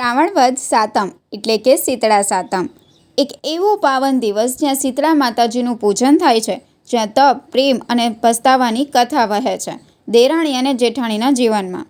શ્રાવણ વદ સાતમ, એટલે કે શીતળા સાતમ. એક એવો પાવન દિવસ જ્યાં શીતળા માતાજીનું પૂજન થાય છે, જ્યાં તપ, પ્રેમ અને પસ્તાવાની કથા વહે છે, દેરાણી અને જેઠાણીના જીવનમાં.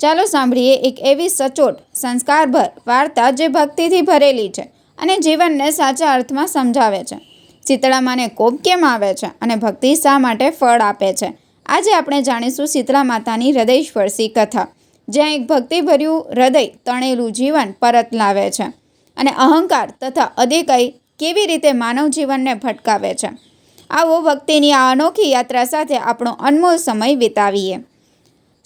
ચાલો સાંભળીએ એક એવી સચોટ, સંસ્કારભર વાર્તા જે ભક્તિથી ભરેલી છે અને જીવનને સાચા અર્થમાં સમજાવે છે. શીતળામાને કોપ કેમ આવે છે અને ભક્તિ શા માટે ફળ આપે છે? આજે આપણે જાણીશું શીતળા માતાની હૃદયસ્પર્શી કથા. જ્યાં એક ભક્તિભર્યું હૃદય તણેલું જીવન પરત લાવે છે અને અહંકાર તથા અધિકય કેવી રીતે માનવ જીવનને ભટકાવે છે. આવો ભક્તિની આ અનોખી યાત્રા સાથે આપણો અનમોલ સમય વિતાવીએ.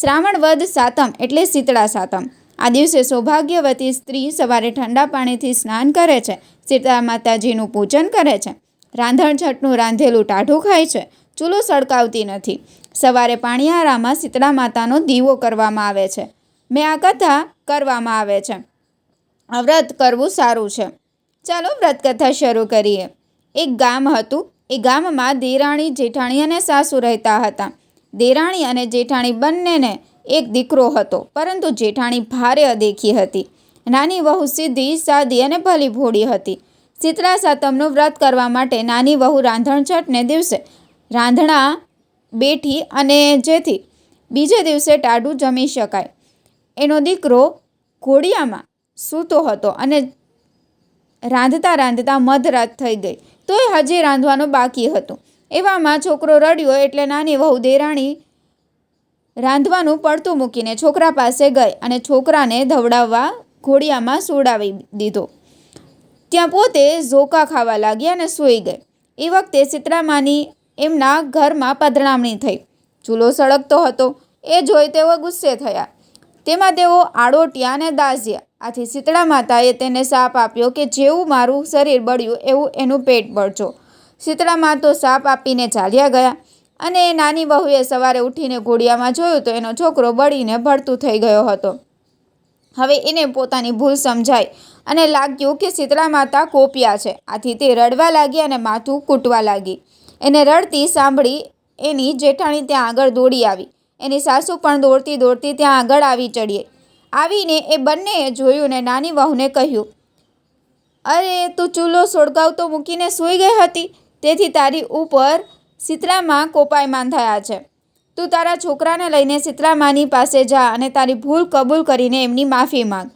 શ્રાવણ વદ સાતમ એટલે શીતળા સાતમ. આ દિવસે સૌભાગ્યવતી સ્ત્રી સવારે ઠંડા પાણીથી સ્નાન કરે છે. શીતળા માતાજીનું પૂજન કરે છે. રાંધણ છઠનું રાંધેલું ટાઢું ખાય છે. ચૂલો સળકાવતી નથી. સવારે પાણીયારામાં શીતળા માતાનો દીવો કરવામાં આવે છે. મેં આ કથા કરવામાં આવે છે. વ્રત કરવું સારું છે. ચાલો વ્રત કથા શરૂ કરીએ. એક ગામ હતું. એ ગામમાં દેરાણી, જેઠાણી અને સાસુ રહેતા હતા. દેરાણી અને જેઠાણી બંનેને એક દીકરો હતો, પરંતુ જેઠાણી ભારે અદેખી હતી. નાની વહુ સીધી સાદી અને ભલી ભોળી હતી. શીતળા સાતમનું વ્રત કરવા માટે નાની વહુ રાંધણછઠને દિવસે રાંધણા બેઠી અને જેથી બીજે દિવસે ટાઢું જમી શકાય. એનો દીકરો ઘોડિયામાં સૂતો હતો અને રાંધતા રાંધતા મધરાત થઈ ગઈ. તોય હજી રાંધવાનું બાકી હતું. એવામાં છોકરો રડ્યો એટલે નાની વહુ દેરાણી રાંધવાનું પડતું મૂકીને છોકરા પાસે ગઈ અને છોકરાને ધવડાવવા ઘોડિયામાં સુડાવી દીધો. ત્યાં પોતે ઝોકા ખાવા લાગી અને સૂઈ ગઈ. એ વખતે સીતરામાની એમના ઘરમાં પધરામણી થઈ. ચૂલો સળગતો હતો. એ જોઈ તેઓ ગુસ્સે થયા. તેમાં તેઓ આડોટિયા અને દાઝ્યા. આથી શીતળા માતાએ તેને સાપ આપ્યો કે જેવું મારું શરીર બળ્યું એવું એનું પેટ બળજો. શીતળા મા તો સાપ આપીને ચાલ્યા ગયા અને એ નાની વહુએ સવારે ઉઠીને ઘોડિયામાં જોયું તો એનો છોકરો બળીને ભળતું થઈ ગયો હતો. હવે એને પોતાની ભૂલ સમજાઈ અને લાગ્યું કે શીતળા માતા કોપિયા છે. આથી તે રડવા લાગી અને માથું કૂટવા લાગી. એને રડતી સાંભળી એની જેઠાણી ત્યાં આગળ દોડી આવી. એની સાસુ પણ દોડતી દોડતી ત્યાં આગળ આવી ચડીએ આવીને એ બંનેએ જોયું ને નાની વહુને કહ્યું, અરે, તું ચૂલો સળગાવતો મૂકીને સૂઈ ગઈ હતી? તેથી તારી ઉપર શીતળામાં કોપાયમાન થયા છે. તું તારા છોકરાને લઈને શીતળામાની પાસે જા અને તારી ભૂલ કબૂલ કરીને એમની માફી માંગ.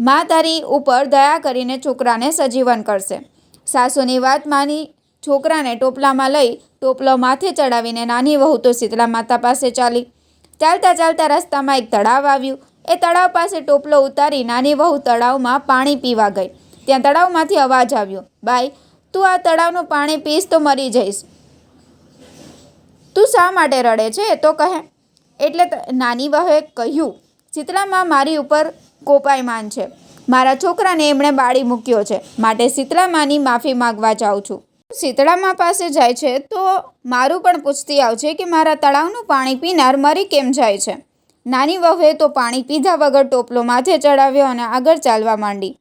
મા તારી ઉપર દયા કરીને છોકરાને સજીવન કરશે. સાસુની વાત માની છોકરાને ટોપલામાં લઈ ટોપલો માથે ચડાવીને નાની વહુ તો શીતળા માતા પાસે ચાલી. ચાલતા ચાલતા રસ્તામાં એક તળાવ આવ્યું. એ તળાવ પાસે ટોપલો ઉતારી નાની વહુ તળાવમાં પાણી પીવા ગઈ. ત્યાં તળાવમાંથી અવાજ આવ્યો, બાઈ, તું આ તળાવનું પાણી પીશ તો મરી જઈશ. તું શા માટે રડે છે એ તો કહે. એટલે નાની વહુએ કહ્યું શીતળામાં મારી ઉપર કોપાયમાન છે. મારા છોકરાને એમણે બાળી મૂક્યો છે. માટે શીતળામાની માફી માગવા જાઉં છું. શીતળામા પાસે જાય છે, તો મારું પણ પૂછતી આવશે કે મારા તળાવનું પાણી પીનાર મરી કેમ જાય છે? નાની વહુએ તો પાણી પીધા વગર ટોપલો માથે ચડાવ્યો અને આગળ ચાલવા માંડી.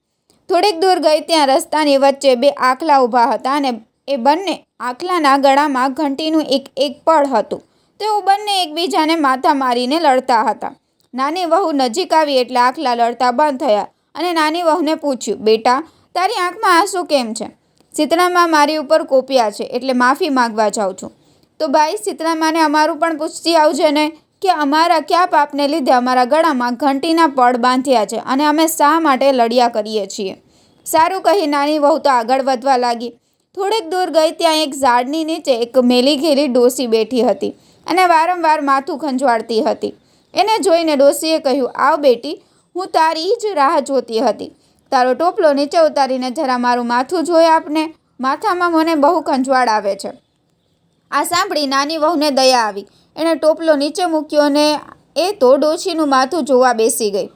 થોડેક દૂર ગઈ ત્યાં રસ્તાની વચ્ચે બે આખલા ઊભા હતા અને એ બંને આખલાના ગળામાં ઘંટીનું એક એક પળ હતું. તેઓ બંને એકબીજાને માથા મારીને લડતા હતા. નાની વહુ નજીક આવી એટલે આખલા લડતા બંધ થયા અને નાની વહુને પૂછ્યું, બેટા, તારી આંખમાં આંસુ કેમ છે? શીતળામાં મારી ઉપર કોપિયા છે, એટલે માફી માગવા જાઉં છું. તો ભાઈ શીતળામાને અમારું પણ પૂછતી આવજે ને કે અમારા કયા પાપને લીધે અમારા ગળામાં ઘંટીના પડ બાંધ્યા છે અને અમે શા માટે લડ્યા કરીએ છીએ. સારું કહી નાની વહુ તો આગળ વધવા લાગી. થોડેક દૂર ગઈ ત્યાં એક ઝાડની નીચે એક મેલી ઘેલી ડોસી બેઠી હતી અને વારંવાર માથું ખંજવાળતી હતી. એને જોઈને ડોસીએ કહ્યું, આવ બેટી, હું તારી જ રાહ જોતી હતી. તારો ટોપલો નીચે ઉતારીને જરા મારું માથું જોઈ આપને. માથામાં મને બહુ ખંજવાળ આવે છે. આ સાંભળી નાની વહુને દયા આવી. એણે ટોપલો નીચે મૂક્યો ને એ તો ડોશીનું માથું જોવા બેસી ગઈ.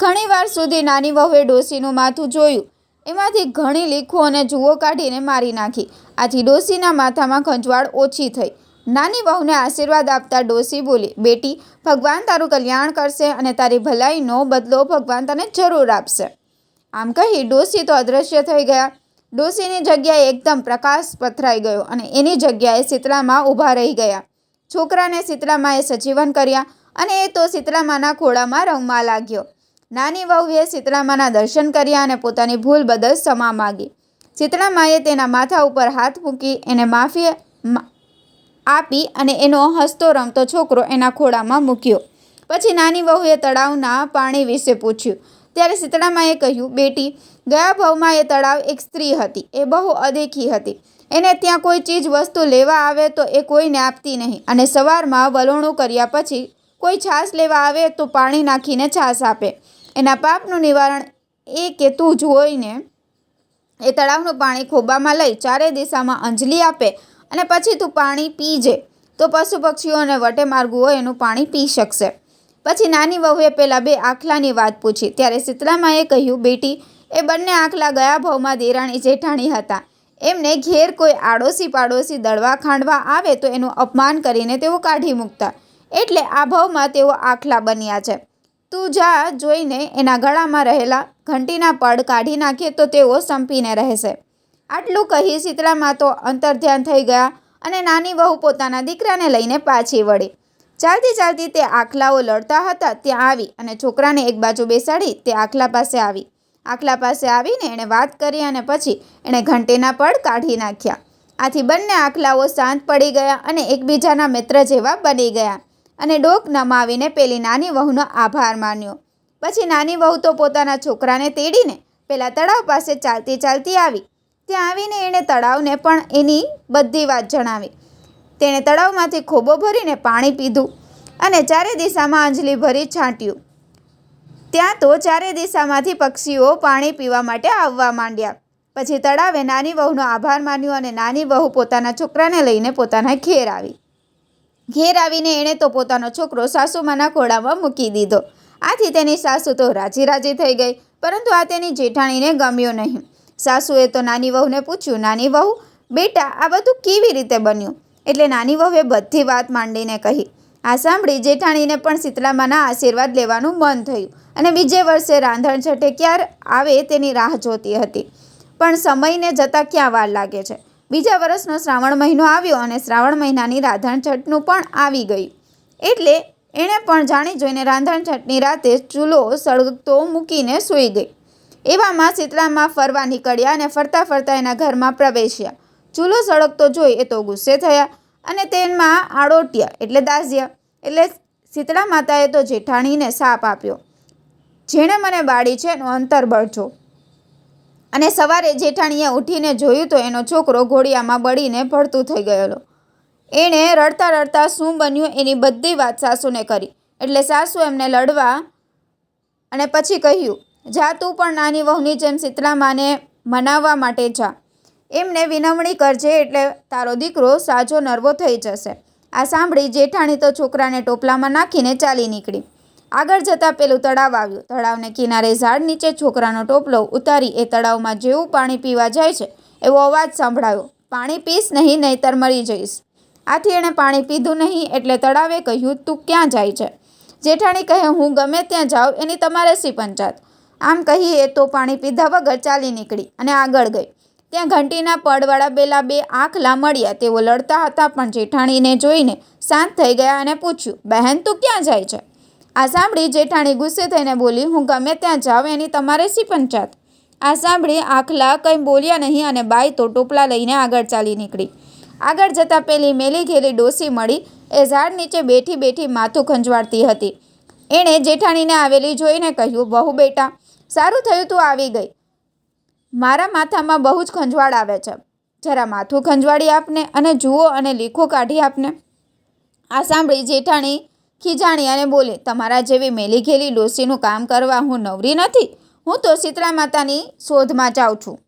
ઘણીવાર સુધી નાની વહુએ ડોશીનું માથું જોયું. એમાંથી ઘણી લીખો અને જુઓ કાઢીને મારી નાખી. આથી ડોશીના માથામાં ખંજવાળ ઓછી થઈ. નાની વહુને આશીર્વાદ આપતા ડોશી બોલી, બેટી, ભગવાન તારું કલ્યાણ કરશે અને તારી ભલાઈનો બદલો ભગવાન તને જરૂર આપશે. આમ કહી ડોસી તો અદૃશ્ય થઈ ગયા. ડોસીની જગ્યાએ એકદમ પ્રકાશ પથરાઈ ગયો અને એની જગ્યાએ શીતળામાં ઊભા રહી ગયા. છોકરાને શીતળામાએ સજીવન કર્યા અને એ તો શીતળામાના ખોળામાં રમવા લાગ્યો. નાની વહુએ શીતળામાના દર્શન કર્યા અને પોતાની ભૂલ બદલ ક્ષમા માગી. શીતળામાએ તેના માથા ઉપર હાથ મૂકી એને માફી આપી અને એનો હસતો રમતો છોકરો એના ખોળામાં મૂક્યો. પછી નાની વહુએ તળાવના પાણી વિશે પૂછ્યું ત્યારે શીતળામાએ કહ્યું, બેટી, ગયા ભાવમાં એ તળાવ એક સ્ત્રી હતી. એ બહુ અદેખી હતી. એને ત્યાં કોઈ ચીજ, વસ્તુ લેવા આવે તો એ કોઈને આપતી નહીં. અને સવારમાં વલોણું કર્યા પછી કોઈ છાશ લેવા આવે તો પાણી નાખીને છાશ આપે. એના પાપનું નિવારણ એ કે તું જોઈને એ તળાવનું પાણી ખોબામાં લઈ ચારે દિશામાં અંજલી આપે અને પછી તું પાણી પીજે તો પશુ પક્ષીઓને વટે માર્ગુ હોય એનું પાણી પી શકશે. પછી નાની વહુએ પેલા બે આખલાની વાત પૂછી. ત્યારે શીતળામાએ કહ્યું, બેટી, એ બંને આખલા ગયા ભાવમાં દેરાણી જેઠાણી હતા. એમને ઘેર કોઈ આડોશી પાડોશી દળવા ખાંડવા આવે તો એનું અપમાન કરીને તેઓ કાઢી મૂકતા. એટલે આ ભાવમાં તેઓ આખલા બન્યા છે. તું જા જોઈને એના ગળામાં રહેલા ઘંટીના પડ કાઢી નાખીએ તો તેઓ સંપીને રહેશે. આટલું કહી શીતળામાં તો અંતર્ધ્યાન થઈ ગયા અને નાની વહુ પોતાના દીકરાને લઈને પાછી વળી. ચાલતી ચાલતી તે આખલાઓ લડતા હતા, ત્યાં આવી અને છોકરાને એક બાજુ બેસાડી તે આખલા પાસે આવી. આખલા પાસે આવીને એણે વાત કરી અને પછી એણે ઘંટીના પડ કાઢી નાખ્યા. આથી બંને આખલાઓ શાંત પડી ગયા અને એકબીજાના મિત્ર જેવા બની ગયા અને ડોક નમાવીને પેલી નાની વહુનો આભાર માન્યો. પછી નાની વહુ તો પોતાના છોકરાને તેડીને પેલા તળાવ પાસે ચાલતી ચાલતી આવી. ત્યાં આવીને એણે તળાવને પણ એની બધી વાત જણાવી. તેણે તળાવમાંથી ખોબો ભરીને પાણી પીધું અને ચારે દિશામાં અંજલી ભરી છાંટ્યું. ત્યાં તો ચારે દિશામાંથી પક્ષીઓ પાણી પીવા માટે આવવા માંડ્યા. પછી તળાવે નાની વહુનો આભાર માન્યો અને નાની વહુ પોતાના છોકરાને લઈને પોતાના ઘેર આવી. ઘેર આવીને એણે તો પોતાનો છોકરો સાસુમાના ખોળામાં મૂકી દીધો. આથી તેની સાસુ તો રાજી રાજી થઈ ગઈ, પરંતુ આ તેની જેઠાણીને ગમ્યો નહીં. સાસુએ તો નાની વહુને પૂછ્યું, નાની વહુ, બેટા, આ બધું કેવી રીતે બન્યું? એટલે નાની વહુએ બધી વાત માંડીને કહી, આ સાંભળી, જેઠાણીને પણ શીતળામાના આશીર્વાદ લેવાનું મન થયું અને બીજે વર્ષે રાંધણ છઠે ક્યારે આવે તેની રાહ જોતી હતી. પણ સમયને જતાં ક્યાં વાર લાગે છે? બીજા વર્ષનો શ્રાવણ મહિનો આવ્યો અને શ્રાવણ મહિનાની રાંધણ છઠનું પણ આવી ગયું. એટલે એણે પણ જાણી જોઈને રાંધણ છઠની રાતે ચૂલો સળગતો મૂકીને સૂઈ ગઈ. એવામાં શીતળામાં ફરવા નીકળ્યા અને ફરતા ફરતા એના ઘરમાં પ્રવેશ્યા. ચૂલો સળગતો જોઈ એ તો ગુસ્સે થયા. અને તેમાં આડોટિયા એટલે દાઝ્યા એટલે શીતળા માતાએ તો જેઠાણીને સાપ આપ્યો. જેણે મને બાળી છે એનું અંતર બળજો. અને સવારે જેઠાણીએ ઉઠીને જોયું તો એનો છોકરો ઘોડિયામાં બળીને ભળતું થઈ ગયેલો. એણે રડતા રડતા શું બન્યું એની બધી વાત સાસુને કરી. એટલે સાસુ એમને લડવા અને પછી કહ્યું, જા તું પણ નાની વહુની જેમ શીતળામાને મનાવવા માટે જા. એમને વિનવણી કરજે એટલે તારો દીકરો સાજો નરવો થઈ જશે. આ સાંભળી જેઠાણી તો છોકરાને ટોપલામાં નાખીને ચાલી નીકળી. આગળ જતાં પેલું તળાવ આવ્યું. તળાવને કિનારે ઝાડ નીચે છોકરાનો ટોપલો ઉતારી એ તળાવમાં જેવું પાણી પીવા જાય છે, એવો અવાજ સંભળાયો. પાણી પીશ નહીં, નહીતર મરી જઈશ. આથી એણે પાણી પીધું નહીં એટલે તળાવે કહ્યું, તું ક્યાં જાય છે? જેઠાણી કહે, હું ગમે ત્યાં જાઉં, એની તમારે સી પંચાત આમ કહીએ તો પાણી પીધા વગર ચાલી નીકળી અને આગળ ગઈ. ત્યાં ઘંટીના પડવાળા બેલા બે આંખલા મળ્યા. તેઓ લડતા હતા, પણ જેઠાણીને જોઈને શાંત થઈ ગયા અને પૂછ્યું, બહેન, તું ક્યાં જાય છે? આ સાંભળી, જેઠાણી ગુસ્સે થઈને બોલી, હું ગમે ત્યાં જાઉં, એની તમારે શી પંચાત આ સાંભળી, આખલા કંઈ બોલ્યા નહીં અને બાઈ તો ટોપલા લઈને આગળ ચાલી નીકળી. આગળ જતાં પેલી મેલી ઘેલી ડોસી મળી, એ ઝાડ નીચે બેઠી બેઠી માથું ખંજવાળતી હતી. એણે જેઠાણીને આવેલી જોઈને કહ્યું બહુ બેટા, સારું થયું તું આવી ગઈ. મારા માથામાં બહુ જ ખંજવાળ આવે છે. જરા માથું ખંજવાળી આપને અને જુઓ અને લીખો કાઢી આપને. આ સાંભળી જેઠાણી ખીજાણી અને બોલી, તમારા જેવી મેલી ઘેલી ડોસીનું કામ કરવા હું નવરી નથી. હું તો શીતળા માતાની શોધમાં જાઉં છું.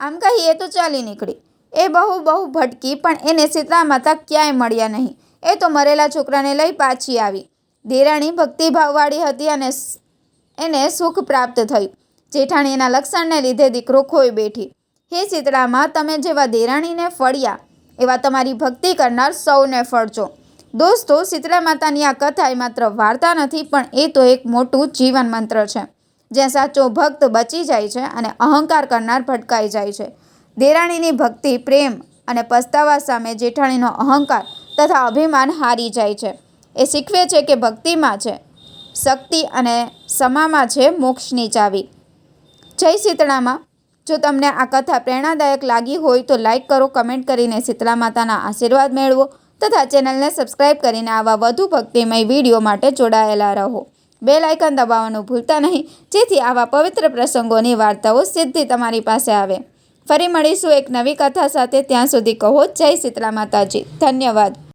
આમ કહીએ તો ચાલી નીકળી. એ બહુ બહુ ભટકી, પણ એને શીતળા માતા ક્યાંય મળ્યા નહીં. એ તો મરેલા છોકરાને લઈ પાછી આવી. દેરાણી ભક્તિભાવવાળી હતી અને એને સુખ પ્રાપ્ત થયું. જેઠાણી એના લક્ષણને લીધે દીકરો ખોઈ બેઠી. હે શીતળામાં, તમે જેવા દેરાણીને ફળ્યા, એવા તમારી ભક્તિ કરનાર સૌને ફળજો. દોસ્તો, શીતળા માતાની આ કથા એ માત્ર વાર્તા નથી, પણ એ તો એક મોટું જીવન મંત્ર છે. જ્યાં સાચો ભક્ત બચી જાય છે અને અહંકાર કરનાર ભટકાઈ જાય છે. દેરાણીની ભક્તિ, પ્રેમ અને પસ્તાવા સામે જેઠાણીનો અહંકાર તથા અભિમાન હારી જાય છે. એ શીખવે છે કે ભક્તિમાં છે, શક્તિ અને સમામાં છે મોક્ષની ચાવી. જય શીતળામાં. જો તમને આ કથા પ્રેરણાદાયક લાગી હોય તો લાઈક કરો, કમેન્ટ કરીને શીતળા માતાના આશીર્વાદ મેળવો તથા ચેનલને સબસ્ક્રાઈબ કરીને આવા વધુ ભક્તિમય વીડિયો માટે જોડાયેલા રહો. બેલ આઇકન દબાવવાનું ભૂલતા નહીં, જેથી આવા પવિત્ર પ્રસંગોની વાર્તાઓ સીધી તમારી પાસે આવે. ફરી મળીશું એક નવી કથા સાથે, ત્યાં સુધી કહો, જય શીતળા માતાજી. ધન્યવાદ.